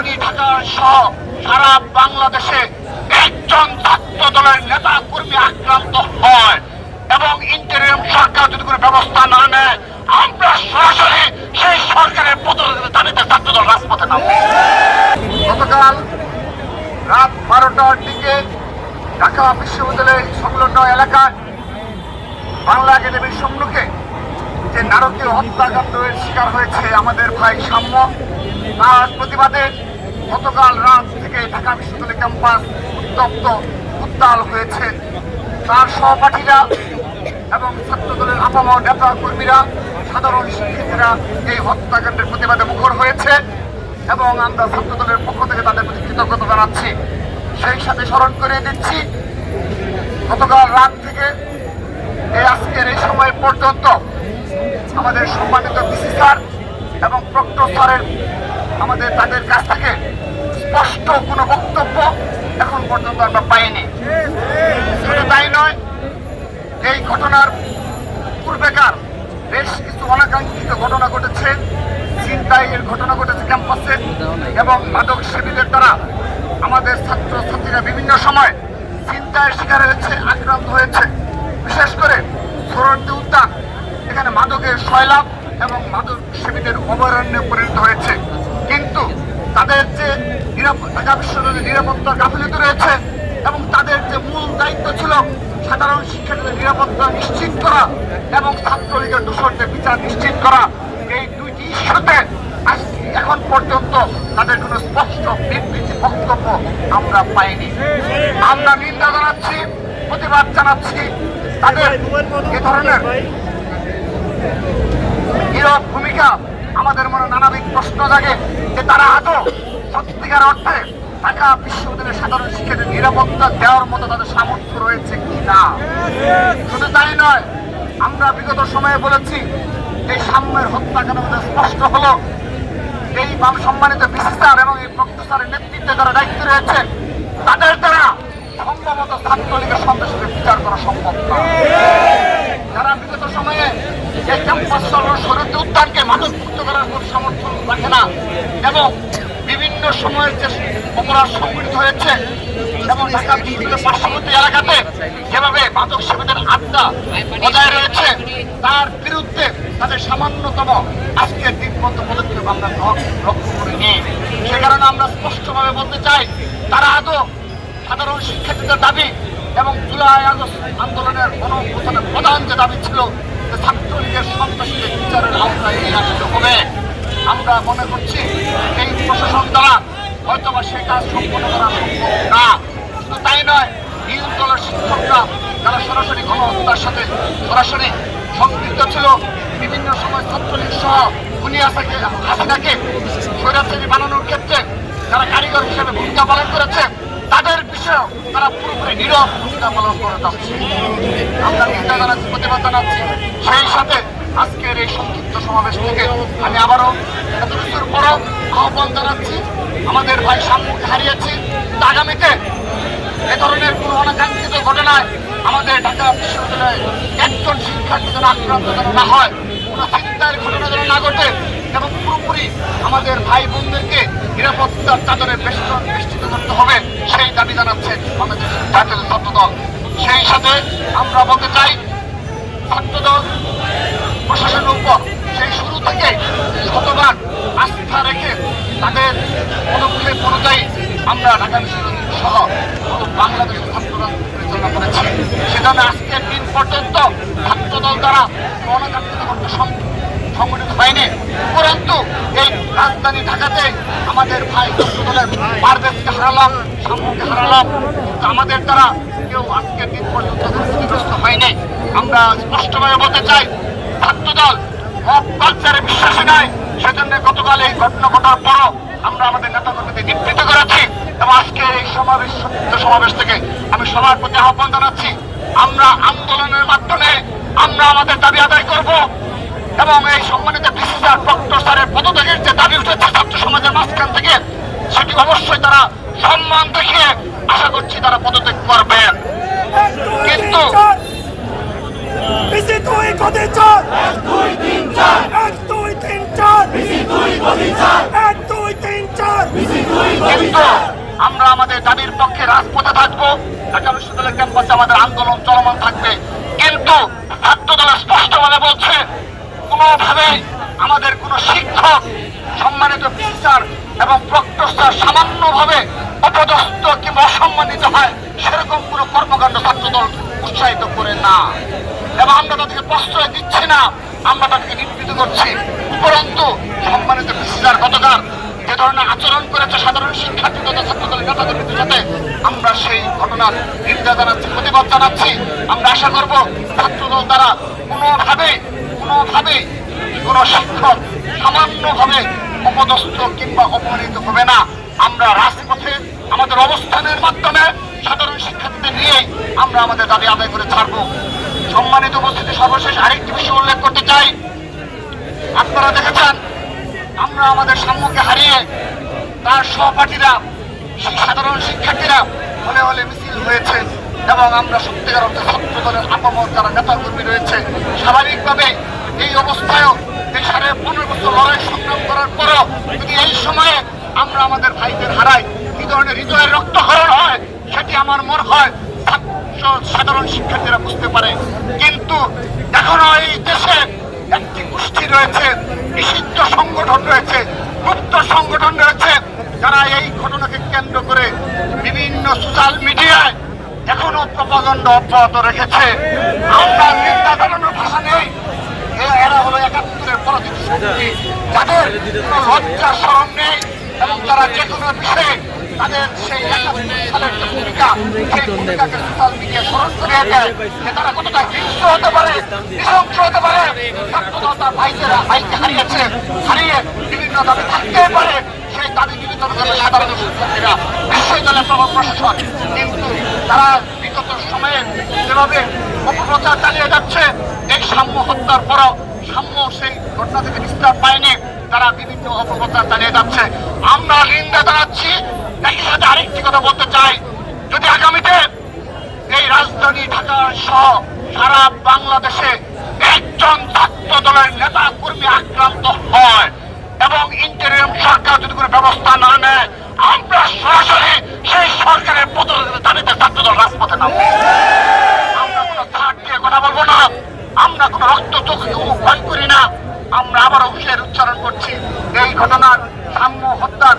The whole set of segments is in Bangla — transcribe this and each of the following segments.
রাজধানী ঢাকা সহ সারা বাংলাদেশে একজন ছাত্র দলের নেতা কর্মী আক্রান্ত হয় এবং ইন্টারিয়াম সরকার যদি কোনো ব্যবস্থা না নেয়, আমরা সরাসরি সেই সরকারের পদত্যাগের দাবিতে ছাত্র দল রাজপথে নামবে। গতকাল রাত বারোটার দিকে ঢাকা বিশ্ববিদ্যালয়ের সংলগ্ন এলাকায় বাংলা একাডেমির সম্মুখে যে নারকীয় হত্যাকাণ্ডের শিকার হয়েছে আমাদের ভাই সাম্য, তার প্রতিবাদে গতকাল রাত থেকে ঢাকা বিশ্ববিদ্যালয় ক্যাম্পাস উত্তপ্ত, উত্তাল হয়েছে। তার সহপাঠীরা এবং ছাত্রদলের আপামর নেতা কর্মীরা, সাধারণ শিক্ষার্থীরা এই হত্যাকাণ্ডের প্রতিবাদে মুখর হয়েছে এবং আমরা ছাত্রদলের পক্ষ থেকে তাদের প্রতি কৃতজ্ঞতা জানাচ্ছি। সেই সাথে স্মরণ করে দিচ্ছি, গতকাল রাত থেকে এই আজকের এই সময় পর্যন্ত আমাদের সম্মানিত বিসি স্যার এবং প্রক্টর স্যারের আমাদের তাদের কাছ থেকে স্পষ্ট কোনো বক্তব্য এখন পর্যন্ত আমরা পাইনি। শুধু তাই নয়, এই ঘটনার পূর্বেকার বেশ কিছু অনাকাঙ্ক্ষিত ঘটনা ঘটেছে চিন্তায়ের ঘটনা ঘটেছে ক্যাম্পাসে এবং মাদক সেবীদের দ্বারা আমাদের ছাত্র ছাত্রীরা বিভিন্ন সময় চিন্তায় শিকার হয়েছে, আক্রান্ত হয়েছে। বিশেষ করে সরণী উদ্যান, এখানে মাদকের সয়লাভ এবং মাদক সেবীদের অভয়ারণ্যে পরিণত হয়েছে। কিন্তু তাদের যে নিরাপত্তার গাফিলতি রয়েছে এবং তাদের যে মূল দায়িত্ব ছিল সাধারণ শিক্ষার্থীদের নিরাপত্তা নিশ্চিত করা এবং ছাত্রলীগের দূষণের বিচার নিশ্চিত করা, এই দুইটি ইস্যুতে এখন পর্যন্ত তাদের কোনো স্পষ্ট বিবৃতি, বক্তব্য আমরা পাইনি। আমরা নিন্দা জানাচ্ছি, প্রতিবাদ জানাচ্ছি তাদের এ ধরনের ভূমিকা আমাদের মনে নানাবিধ প্রশ্ন জাগে যে তারা আদৌ সত্যিকার অর্থে ঢাকা বিশ্ববিদ্যালয়ের সাধারণ শিক্ষার্থীদের নিরাপত্তা দেওয়ার মতো তাদের সামর্থ্য রয়েছে কি না শুধু তাই নয়, আমরা বিগত সময়ে বলেছি, এই সাম্যের হত্যাকাণ্ড স্পষ্ট হলো। এই বাম সম্মানিত বিসি স্যার এবং এই প্রফেসরের নেতৃত্বে যারা দায়িত্ব রয়েছে, তাদের দ্বারা সম্ভবত ছাত্রলীগের সন্ত্রাসীদের বিচার করা সম্ভব না। যারা বিগত সময়ে এই ক্যাম্পাস সরস্বতী উদ্যানকে মাদক মুক্ত করার কোনো সমর্থন রাখে না, এবং বিভিন্ন সময়ের যে অপরাধ সংঘটিত হয়েছে এবং ঢাকা বিশ্ববিদ্যালয়ের পার্শ্ববর্তী এলাকাতে যেভাবে মাদক সেবীদের আড্ডা বজায় রয়েছে, তার বিরুদ্ধে তাদের সামান্যতম আজকের দিন পর্যন্ত পদক্ষেপ আমরা লক্ষ্য করিনি। সে কারণে আমরা স্পষ্টভাবে বলতে চাই, তারা আদৌ সাধারণ শিক্ষার্থীদের দাবি এবং জুলাই আগস্ট আন্দোলনের গণঅভ্যুত্থানের প্রধান যে দাবি ছিল যে ছাত্রলীগের সন্ত্রাসীদের বিচারের আওতায় নিয়ে আসতে হবে। আমরা মনে করছি এই প্রশাসন দ্বারা হয়তোবা সে কাজ সম্পন্ন করা সম্ভব না। শুধু তাই নয় নিজ দলের শিক্ষকরা যারা সরাসরি গণহত্যার সাথে সরাসরি সম্পৃক্ত ছিল, বিভিন্ন সময় ছাত্রলীগ সহ খুনিয়াসাকে হাসিনাকে স্বৈরাচারী বানানোর ক্ষেত্রে যারা কারিগর হিসেবে ভূমিকা পালন করেছে তাদের বিষয়েও তারা পুরোপুরি নীরব ভূমিকা পালন করে যাচ্ছে। আমরা নিন্দা জানাচ্ছি প্রতিবাদ জানাচ্ছি। সেই সাথে আজকের এই সংক্ষিপ্ত সমাবেশ থেকে আমি আবারও এত কিছুর পরও আহ্বান জানাচ্ছি। আমাদের ভাই সাম্যকে হারিয়েছি। আগামীতে এ ধরনের কোনো অনাকাঙ্ক্ষিত ঘটনায় আমাদের ঢাকা বিশ্ববিদ্যালয়ে একজন শিক্ষার্থী যেন আক্রান্ত যেন না হয়, কোনো চিন্তার ঘটনা যেন না ঘটে এবং পুরোপুরি আমাদের ভাই বোনদেরকে নিরাপত্তার চাদরে বেষ্টন বেষ্টিত করতে হবে, সেই দাবি জানাচ্ছে আমাদের জাতীয় ছাত্র দল সেই সাথে আমরা বলতে চাই, ছাত্রদল প্রশাসনের উপর সেই শুরু থেকে শতভাগ আস্থা রেখে তাদের পদক্ষেপ অনুযায়ী আমরা ঢাকা বিশ্ববিদ্যালয় সহ পুরো বাংলাদেশের ছাত্ররা পরিচালনা করেছি সেজন্য আজকের দিন পর্যন্ত ছাত্রদল দ্বারা গণতান্ত্রিক করতে সংগঠিত হয়নি উপরন্তু এই রাজধানী ঢাকাতে আমাদের ভাই ছাত্রদলের পারভেজকে হারালাম সাম্যকে হারালাম। আমাদের দ্বারা কেউ আজকের দিন পর্যন্ত ক্ষতিগ্রস্ত হয়নি। আমরা স্পষ্টভাবে বলতে চাই, ছাত্রদল মব কালচারে বিশ্বাসী নয়। সেজন্য গতকাল এই ঘটনা ঘটার পরও আমরা আমাদের নেতা কর্মীদের নিবৃত করেছি এবং আজকে এই সমাবেশ সমাবেশ থেকে আমি সবার প্রতি আহ্বান জানাচ্ছি, আমরা আন্দোলনের মাধ্যমে আমরা আমাদের দাবি আদায় করব। এবং এই সম্মানিত বিসিসার প্রক্টর স্যারের পদত্যাগের যে দাবি উঠেছে ছাত্র সমাজের মাঝখান থেকে সেটি অবশ্যই তারা সম্মান দেখিয়ে আশা করছি তারা পদত্যাগ করবেন কিন্তু আমরা আমাদের দাবির পক্ষে রাজপথে থাকব। ঢাকা বিশ্ববিদ্যালয় ক্যাম্পাসে আমাদের আন্দোলন চলমান থাকবে কিন্তু ছাত্র দল স্পষ্টভাবে বলছে কোনোভাবেই আমাদের কোনো শিক্ষক সম্মানিত টিচার এবং প্রক্টর সামান্যভাবে অপদস্থ কিংবা অসম্মানিত হয়, সেরকম কোনো কর্মকাণ্ড ছাত্রদল উৎসাহিত করে না। এবং আমরা তাদেরকে প্রশ্রয় দিচ্ছি না, আমরা তাদেরকে নিবৃত করছি। উপরন্তু, সম্মানিত টিচার গতকাল যে ধরনের আচরণ করেছে সাধারণ শিক্ষার্থী তথা ছাত্রদলের নেতাকর্মীদের সাথে আমরা সেই ঘটনার নিন্দা জানাচ্ছি, প্রতিবাদ জানাচ্ছি। আমরা আশা করব ছাত্রদল দ্বারা কোনোভাবে কোনোভাবে কোনো শিক্ষক সামান্যভাবে অপদস্থ কিংবা অপমানিত হবে না। আমরা রাজপথে আমাদের অবস্থানের মাধ্যমে সাধারণ শিক্ষার্থীদের নিয়ে আমরা আমাদের দাবি আদায় করে ছাড়ব। সম্মানিত উপস্থিতি সর্বশেষ আরেকটি বিষয় উল্লেখ করতে চাই। আপনারা দেখেছেন, আমরা আমাদের সাম্যকে হারিয়ে তার সহপাঠীরা, সাধারণ শিক্ষার্থীরা হলে হলে মিছিল হয়েছে এবং আমরা সত্যিকার অর্থে ছাত্র দলের যারা নেতাকর্মী রয়েছে, স্বাভাবিকভাবে এই অবস্থায়ও এই সাড়ে পনেরো বছর লড়াই সংগ্রাম করার পরও যদি এই সময়ে আমরা আমাদের ভাইদের হারাই। কি ধরনের হৃদয়ের রক্তক্ষরণ হয়, সেটি আমার মনে হয় সাধারণ শিক্ষার্থীরা বুঝতে পারে। কিন্তু এখনও এই দেশে একটি গোষ্ঠী রয়েছে, নিষিদ্ধ সংগঠন রয়েছে, গুপ্ত সংগঠন রয়েছে, যারা এই ঘটনাকে কেন্দ্র করে বিভিন্ন সোশ্যাল মিডিয়ায় এখনও প্রপাগণ্ড অব্যাহত রেখেছে। আমরা নিন্দা ভাষা নেই। এরা হলো একাত্তরের পরাজিত শক্তি। যাদের লজ্জা স্মরণ নেই। এবং তারা যে কোনো বিষয়ে তাদের সেই সালের যে ভূমিকা, সেই ভূমিকাকে সোশ্যাল মিডিয়া স্মরণ করিয়ে দেয় যে তারা কতটা হিংস্র হতে পারে নৃশংস হতে পারে ছাত্রদল তার ভাইদেরা ভাইকে হারিয়েছে, হারিয়ে বিভিন্ন দাবি থাকতেই পারে, সেই দাবি করে সাধারণ শিক্ষার্থীরা বিশ্ববিদ্যালয় প্রভাব প্রশাসন, কিন্তু তারা বিগত সময়ে যেভাবে অপপ্রচার চালিয়ে যাচ্ছে, এই সাম্য হত্যার পরও সাম্য সেই ঘটনা থেকে নিস্তার পায়নি। তারা বিভিন্ন অপপ্রচার চালিয়ে যাচ্ছে। আমরা নিন্দা জানাচ্ছি। একই সাথে আরেকটি কথা বলতে চাই। যদি আগামীতে এই রাজধানী ঢাকা সহ সারা বাংলাদেশে একজন ছাত্র দলের নেতা কর্মী আক্রান্ত হয় এবং ইন্টারিয়াম সরকার যদি কোনো ব্যবস্থা না নেয়, আমরা সরাসরি সেই সরকারের আমরা কোনো ছাড় দিয়ে কথা ভয় করি না। আমরা আবারও হুঁশিয়ার উচ্চারণ করছি। এই ঘটনার সাম্য হত্যার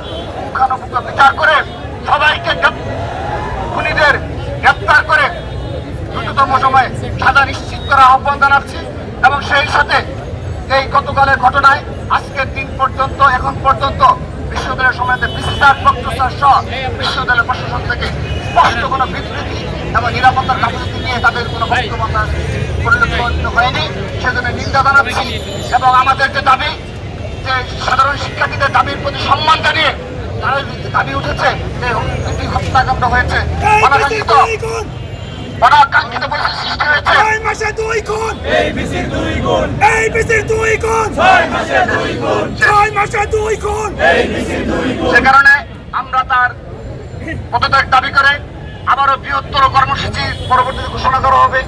বিচার করে সবাইকে খুনিদের গ্রেপ্তার করে দ্রুততম সময়ে নিশ্চিত করার আহ্বান জানাচ্ছি এবং সেই সাথে এই গতকালের ঘটনায় আজকের দিন পর্যন্ত, এখন পর্যন্ত বিশ্ববিদ্যালয়ের সময়তে বিসিসার প্রক্টর সহ বিশ্ববিদ্যালয় প্রশাসন থেকে স্পষ্ট কোনো বিবৃতি এবং নিরাপত্তার গাফিলতি নিয়ে তাদের কোনো বক্তব্য পরিলক্ষিত হয়নি সেজন্য নিন্দা জানাচ্ছি এবং আমাদের যে দাবি যে সাধারণ শিক্ষার্থীদের দাবির প্রতি সম্মান জানিয়ে তারা দাবি উঠেছে যে দুটি হত্যাকাণ্ড হয়েছে এই বিসির অনাকাঙ্ক্ষিত দুই গুণ অনাকাঙ্ক্ষিত পরিস্থিতি সৃষ্টি হয়েছে। ছয় মাসে দুই গুণ। এই বিসির দুই গুণ। এই বিসির দুই গুণ। ছয় মাসে দুই গুণ। ছয় মাসে দুই গুণ। এই বিসির দুই গুণ। সে কারণে আমরা তার পদত্যাগ দাবি করে আবারও বৃহত্তর কর্মসূচি পরবর্তীতে ঘোষণা করা হবে।